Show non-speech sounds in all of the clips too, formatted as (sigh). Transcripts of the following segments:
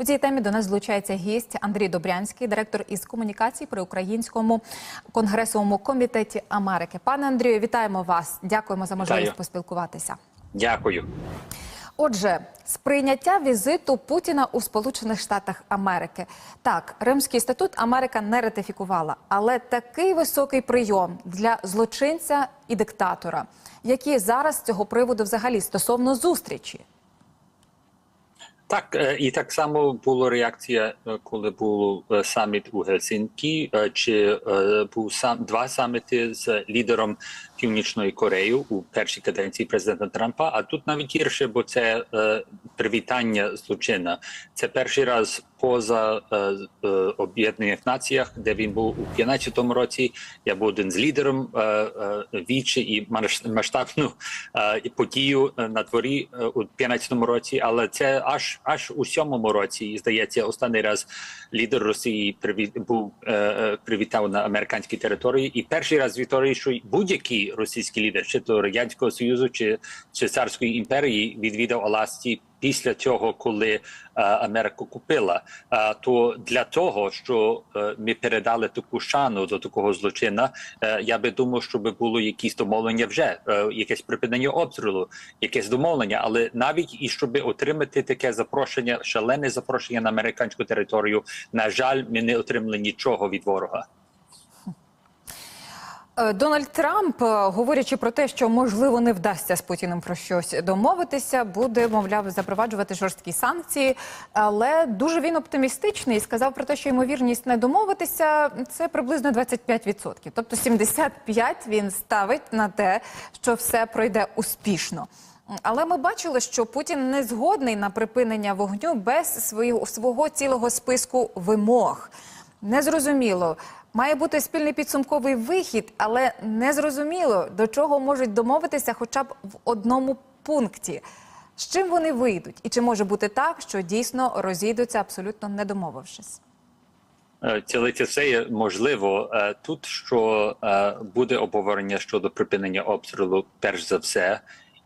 У цій темі до нас долучається гість Андрій Добрянський, директор із комунікацій при українському конгресовому комітеті Америки. Пане Андрію, вітаємо вас. Дякуємо за можливість Вітаю. поспілкуватися. Дякую. Отже, сприйняття візиту Путіна у Сполучених Штатах Америки. Так, Римський статут Америка не ратифікувала, але такий високий прийом для злочинця і диктатора, які зараз з цього приводу взагалі стосовно зустрічі. Так, е, і так само була реакція, е, коли був е, саміт у Гельсінкі, чи був сам два саміти з лідером Північної Кореї у першій каденції президента Трампа. А тут навіть гірше, бо це е, привітання злочина. Це перший раз поза е, е, Об'єднаних Націях, де він був у 15-му році. Я був один з лідером е, е, вічі і масштабну е, подію е, на дворі е, у 15-му році, але це аж аж у сьомому році. І здається, останній раз лідер Росії привіт був е, е, привітав на американській території. І перший раз в історії, що російський лідер, чи то радянського союзу, чи, чи царської імперії, відвідав Аласті після цього, коли е, Америка купила. Е, то для того, що е, ми передали таку шану до такого злочина, е, я би думав, щоб було якісь домовлення вже, е, якесь припинення обстрілу, якесь домовлення, але навіть і щоб отримати таке запрошення, шалене запрошення на американську територію, на жаль, ми не отримали нічого від ворога. Е, Дональд Трамп, е, говорячи про те, що можливо не вдасться з Путіним про щось домовитися, буде мовляв запроваджувати жорсткі санкції. Але дуже він оптимістичний і сказав про те, що ймовірність не домовитися це приблизно 25%. Тобто 75% він ставить на те, що все пройде успішно. Але ми бачили, що Путін не згодний на припинення вогню без свого, свого цілого списку вимог. Незрозуміло. Має бути спільний підсумковий вихід, але незрозуміло, до чого можуть домовитися хоча б в одному пункті. З чим вони вийдуть? І чи може бути так, що дійсно розійдуться абсолютно не домовившись? Е, Цілити все є можливо Е, тут, що е, буде обговорення щодо припинення обстрілу, перш за все.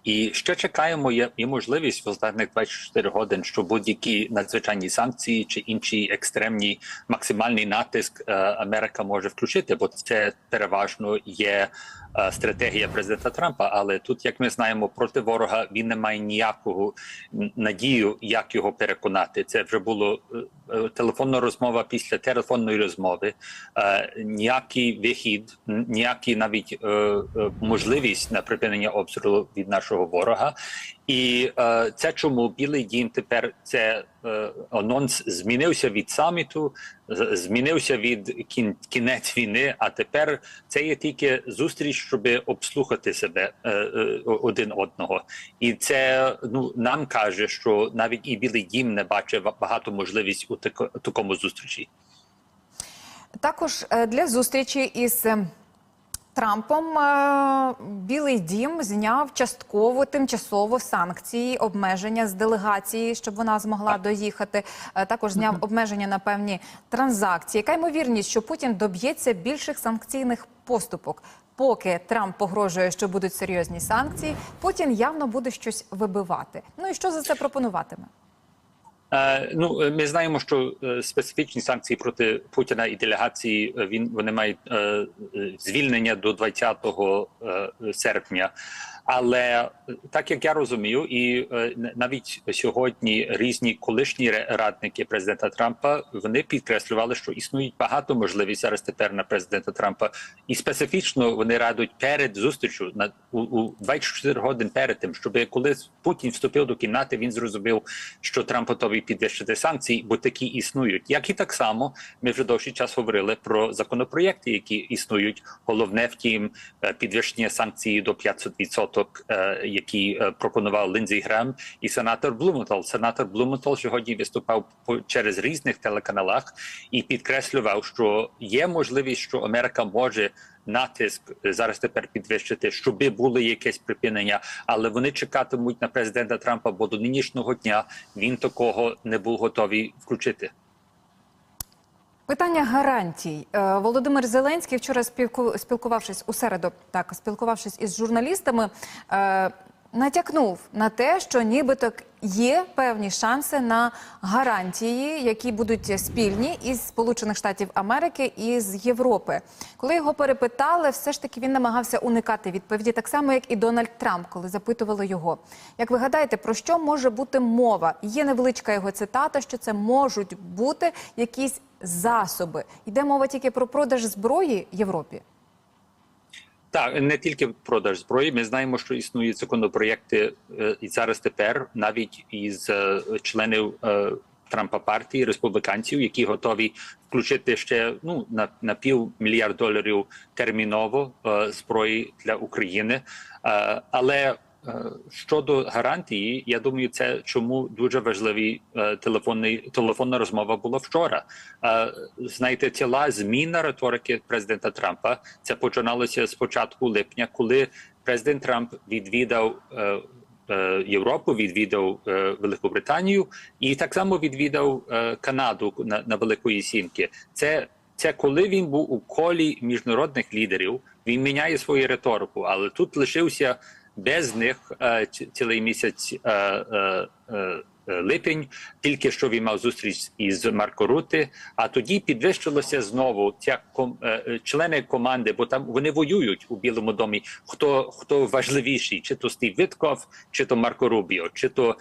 І ще чекаємо, є, є можливість в останніх 24 годин, що будь-які надзвичайні санкції чи інші екстремні максимальний натиск е, Америка може включити, бо це переважно є стратегія президента Трампа. Але тут, як ми знаємо, проти ворога він не має ніякого надію, як його переконати. Це вже було е, е, телефонна розмова після телефонної розмови. Е, ніякий вихід, ніякі навіть е, е, можливість на припинення обстрілу від нашого ворога. І е, це чому Білий Дім тепер це е, анонс змінився від саміту, змінився від кін, кінець війни. А тепер це є тільки зустріч, щоб обслухати себе е, е, один одного. І це ну нам каже, що навіть і Білий Дім не бачив багато можливість у тако- такому зустрічі. Також е, для зустрічі із Трампом е, Білий Дім зняв частково тимчасово санкції, обмеження з делегації, щоб вона змогла доїхати. Е, Також зняв обмеження на певні транзакції. Яка ймовірність, що Путін доб'ється більших санкційних поступок? Поки Трамп погрожує, що будуть серйозні санкції, Путін явно буде щось вибивати. Ну і що за це пропонуватиме? Е, ну, е, ми знаємо, що е, специфічні санкції проти Путіна і делегації він вони мають звільнення до 20 е, серпня. Але е, так як я розумію, і е, навіть сьогодні різні колишні радники президента Трампа вони підкреслювали, що існують багато можливостей зараз тепер на президента Трампа, і специфічно вони радують перед зустрічю на у, у 24 годин перед тим, щоб коли Путін вступив до кімнати, він зрозумів, що Трамп готовий підвищити санкції, бо такі існують. Як і так само, ми вже довший час говорили про законопроєкти, які існують. Головне втім, е, підвищення санкцій до 500%, е, які е, пропонував Ліндзі Грем і сенатор Блументал. Сенатор Блументал сьогодні виступав через різних телеканалах і підкреслював, що є можливість, що Америка може натиск зараз тепер підвищити, щоб було якесь припинення, але вони чекатимуть на президента Трампа, бо до нинішнього дня він такого не був готовий включити. Питання гарантій. Е, Володимир Зеленський вчора спілку- спілкувавшись у середу, так спілкувавшись із журналістами, е, натякнув на те, що нібито є певні шанси на гарантії, які будуть спільні із Сполучених Штатів Америки і з Європи. Коли його перепитали, все ж таки він намагався уникати відповіді, так само як і Дональд Трамп, коли запитували його. Як ви гадаєте, про що може бути мова? Є невеличка його цитата, що це можуть бути якісь засоби. Йде мова тільки про продаж зброї Європі. Так, не тільки продаж зброї. Ми знаємо, що існують законопроєкти е, і зараз тепер навіть із е, членів е, Трампа партії республіканців, які готові включити ще ну на, на пів мільярд доларів терміново зброї для України. Але Щодо гарантії, я думаю, це чому дуже важливий е, телефонний телефонна розмова була вчора. Е, знаєте, ціла зміна риторики президента Трампа це починалося з початку липня, коли президент Трамп відвідав. е, е, Європу відвідав е, Велику Британію і так само відвідав е, Канаду на, на Великої Сімки. Це це коли він був у колі міжнародних лідерів. Він міняє свою риторику, але тут лишився без них е, цілий місяць е, е, липень, тільки що він мав зустріч із Марко Рути, а тоді підвищилося знову ця члени команди, бо там вони воюють у Білому домі. Хто хто важливіший, чи то Стів Витков, чи то Марко Рубіо, чи то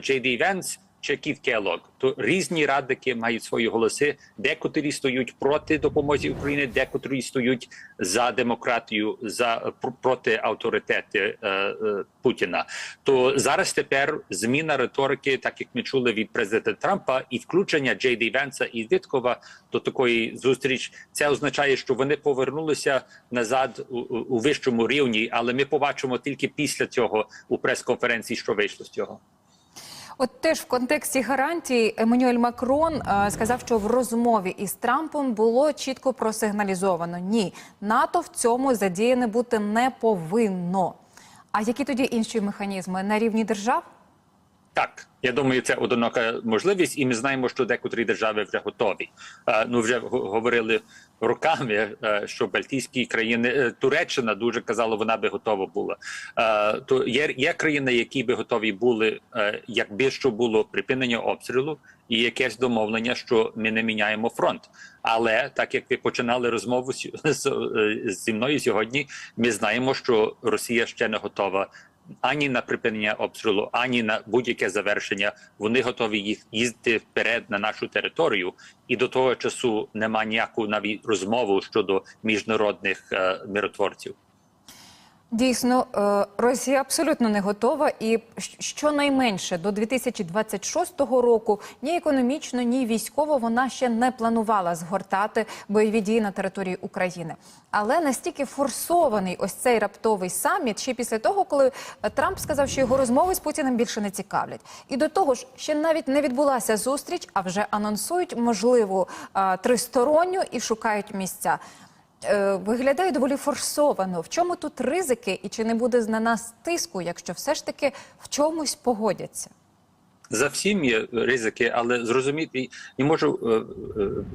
Джей Ді Венс, чи Кіт Келлог. То різні радники мають свої голоси. Декотрі стоять проти допомоги Україні, декотрі стоять за демократію, за проти авторитети е, е, Путіна. То зараз тепер зміна риторики, так як ми чули від президента Трампа, і включення Джей Ді Венса і Віткова до такої зустріч, це означає, що вони повернулися назад у, у вищому рівні, але ми побачимо тільки після цього у прес-конференції, що вийшло з цього. От теж в контексті гарантій Еммануель Макрон е, сказав, що в розмові із Трампом було чітко просигналізовано: ні, НАТО в цьому задіяне бути не повинно. А які тоді інші механізми на рівні держав? Так, я думаю, це одинока можливість, і ми знаємо, що декотрі держави вже готові. Е, ну вже говорили роками, е, що Балтійські країни, е, Туреччина дуже казала, вона би готова була. То є, є країни, які би готові були, якби що було припинення обстрілу і якесь домовлення, що ми не міняємо фронт. Але так як ви починали розмову (laughs) з, зі мною сьогодні, ми знаємо, що Росія ще не готова ані на припинення обстрілу, ані на будь-яке завершення. Вони готові їх їздити вперед на нашу територію, і до того часу нема ніяку навіть розмову щодо міжнародних е, миротворців. Дійсно, е, Росія абсолютно не готова, і щонайменше до 2026 року ні економічно, ні військово вона ще не планувала згортати бойові дії на території України. Але настільки форсований ось цей раптовий саміт, ще після того, коли е, Трамп сказав, що його розмови з Путіним більше не цікавлять. І до того ж, ще навіть не відбулася зустріч, а вже анонсують можливу е, тристоронню і шукають місця е, виглядає доволі форсовано. В чому тут ризики, і чи не буде на нас тиску, якщо все ж таки в чомусь погодяться? За всім є ризики, але зрозуміти не можу е,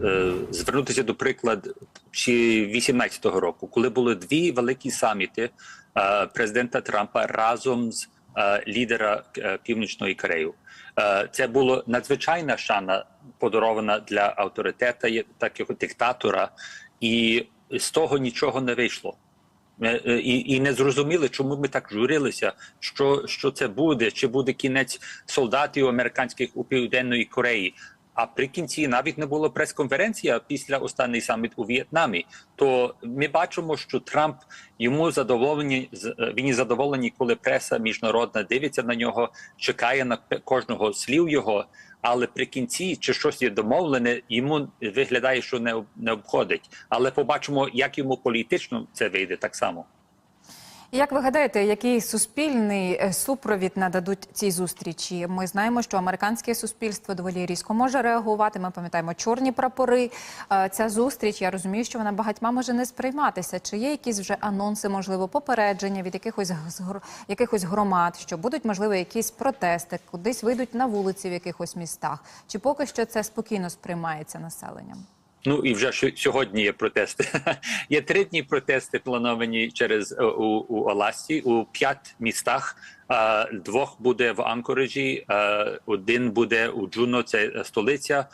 е, е, звернутися до приклад чи 18-го року, коли були дві великі саміти е, президента Трампа разом з е, лідера е, Північної Кореї. Е, це було надзвичайна шана подарована для авторитета є- такого диктатора, і з того нічого не вийшло. Е, е, І, і не зрозуміли, чому ми так журилися, що, що це буде, чи буде кінець солдатів американських у південної Кореї. А при кінці навіть не було прес-конференція після останній саміт у В'єтнамі. То ми бачимо, що Трамп йому задоволені е, він і задоволений, коли преса міжнародна дивиться на нього, чекає на кожного слів його. Але при кінці чи щось є домовлене, йому виглядає, що не не обходить. Але побачимо, як йому політично це вийде так само. Як ви гадаєте, який суспільний е, супровід нададуть цій зустрічі? Ми знаємо, що американське суспільство доволі різко може реагувати. Ми пам'ятаємо чорні прапори. Е, Ця зустріч, я розумію, що вона багатьма може не сприйматися. Чи є якісь вже анонси, можливо, попередження від якихось якихось громад, що будуть можливо якісь протести, кудись вийдуть на вулиці в якихось містах? Чи поки що це спокійно сприймається населенням? Ну і вже сьогодні є протести. (laughs) є три дні протести плановані через е, у, у Аласці у п'ять містах. Двох буде в Анкориджі, один буде у Джуно, це столиця,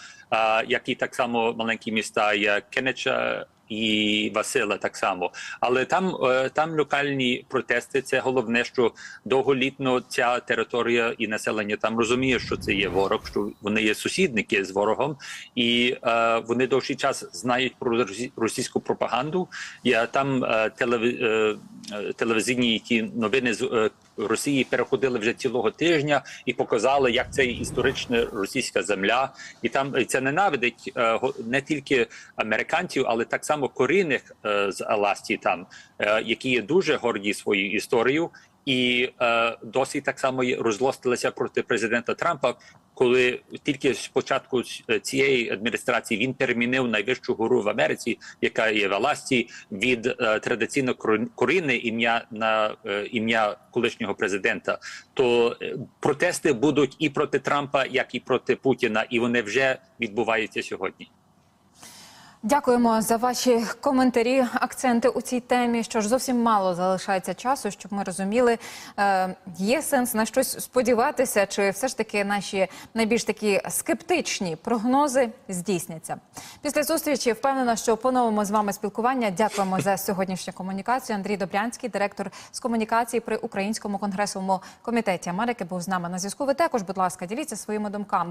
як і так само маленькі міста є Кенеча і Васила так само. Але там, е, там локальні протести. Це головне, що довголітно ця територія і населення там розуміє, що це є ворог, що вони є сусідники з ворогом, і е, вони довший час знають про російську пропаганду. Я там е, е, е, телевізійні які новини з е, Росії переходили вже цілого тижня і показали, як це історична російська земля, і там це ненавидить е, не тільки американців, але так само корінних е, з Аласті, там е, які є дуже горді своєю історією, і е, досі так само розлостилися проти президента Трампа, коли тільки з початку цієї адміністрації він перемінив найвищу гору в Америці, яка є в від е, традиційно корін- корінне ім'я на е, ім'я колишнього президента. То е, протести будуть і проти Трампа, як і проти Путіна, і вони вже відбуваються сьогодні. Дякуємо за ваші коментарі, акценти у цій темі. Що ж зовсім мало залишається часу, щоб ми розуміли, е, є сенс на щось сподіватися, чи все ж таки наші найбільш такі скептичні прогнози здійсняться. Після зустрічі впевнена, що поновимо з вами спілкування. Дякуємо за сьогоднішню комунікацію. Андрій Добрянський, директор з комунікації при Українському конгресовому комітеті Америки, був з нами на зв'язку. Ви також, будь ласка, діліться своїми думками.